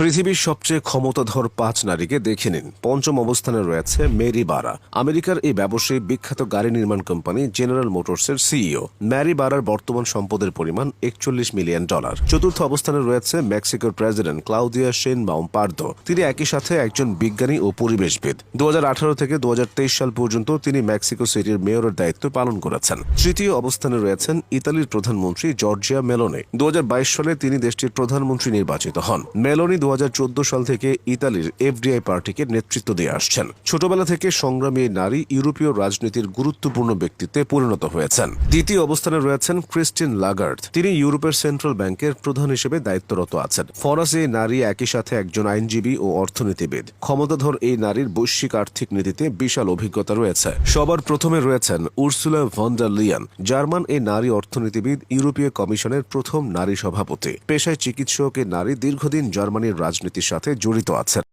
পৃথিবীর সবচেয়ে ক্ষমতাধর পাঁচ নারীকে দেখে নিন। পঞ্চম অবস্থানে রয়েছে মেরি বারা। আমেরিকার এই ব্যবসায়ী বিখ্যাত গাড়ি নির্মাণ কোম্পানি জেনারেল মোটরসের সিইও। ম্যারি বারার বর্তমান সম্পদের পরিমাণ একচল্লিশ মিলিয়ন ডলার। চতুর্থ অবস্থানে রয়েছে মেক্সিকোর president Claudia Sheinbaum Pardo. তিনি একই সাথে একজন বিজ্ঞানী ও পরিবেশবিদ। দু হাজার আঠারো থেকে দু হাজার তেইশ সাল পর্যন্ত তিনি মেক্সিকো সিটির মেয়রের দায়িত্ব পালন করেছেন। তৃতীয় অবস্থানে রয়েছেন ইতালির প্রধানমন্ত্রী জর্জিয়া মেলোনি। দু সালে তিনি দেশটির প্রধানমন্ত্রী নির্বাচিত হন। মেলোনি দু হাজার চোদ্দ সাল থেকে ইতালির এফডিআই পার্টিকে নেতৃত্ব দিয়ে আসছেন। ছোটবেলা থেকে সংগ্রামী এই নারী ইউরোপীয় রাজনীতির গুরুত্বপূর্ণ ব্যক্তিত্বে পরিণত হয়েছেন। দ্বিতীয় অবস্থানে রয়েছেন ক্রিস্টিন লাগার্ড। তিনি ইউরোপের সেন্ট্রাল ব্যাংকের প্রধান হিসেবে দায়িত্বরত আছেন। ফরাসি নারী একই সাথে একজন আইনজীবী ও অর্থনীতিবিদ। ক্ষমতাধর এই নারীর বৈশ্বিক আর্থিক নীতিতে বিশাল অভিজ্ঞতা রয়েছে। সবার প্রথমে রয়েছেন উর্সুলা ভন্ডার লিয়ান, জার্মান এই নারী অর্থনীতিবিদ, ইউরোপীয় কমিশনের প্রথম নারী সভাপতি। পেশায় চিকিৎসক এই নারী দীর্ঘদিন জার্মানির রাজনীতির সাথে জড়িত আছেন।